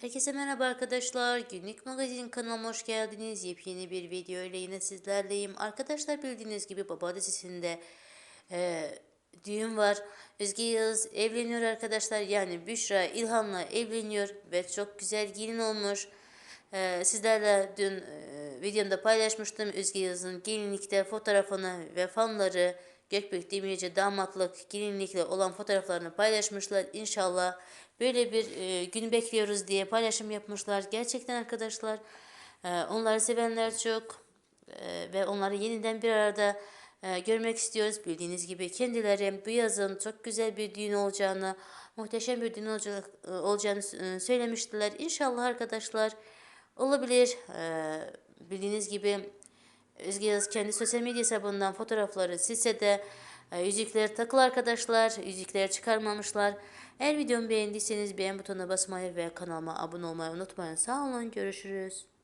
Herkese merhaba arkadaşlar. Günlük magazin kanalıma hoş geldiniz. Yepyeni bir video ile yine sizlerleyim. Arkadaşlar bildiğiniz gibi Baba dizisinde e, düğün var. Özge Yağız evleniyor arkadaşlar. Yani Büşra İlhan'la evleniyor ve çok güzel gelin olmuş. E, sizlerle dün e, videomda paylaşmıştım. Özge Yağız'ın gelinlikte fotoğrafını ve fanları Gökbek Demirci damatlık gelinlikle olan fotoğraflarını paylaşmışlar. İnşallah böyle bir e, gün bekliyoruz diye paylaşım yapmışlar. Gerçekten arkadaşlar e, onları sevenler çok e, ve onları yeniden bir arada e, görmek istiyoruz. Bildiğiniz gibi kendileri bu yazın çok güzel bir düğün olacağını, muhteşem bir düğün olacak, e, olacağını e, söylemiştiler. İnşallah arkadaşlar olabilir. E, bildiğiniz gibi Özge Yağız kendi sosyal medya hesabından fotoğrafları silse de e, yüzükleri takılı arkadaşlar. Yüzükleri çıkarmamışlar. Eğer videomu beğendiyseniz beğen butonuna basmayı ve kanalıma abone olmayı unutmayın. Sağ olun. Görüşürüz.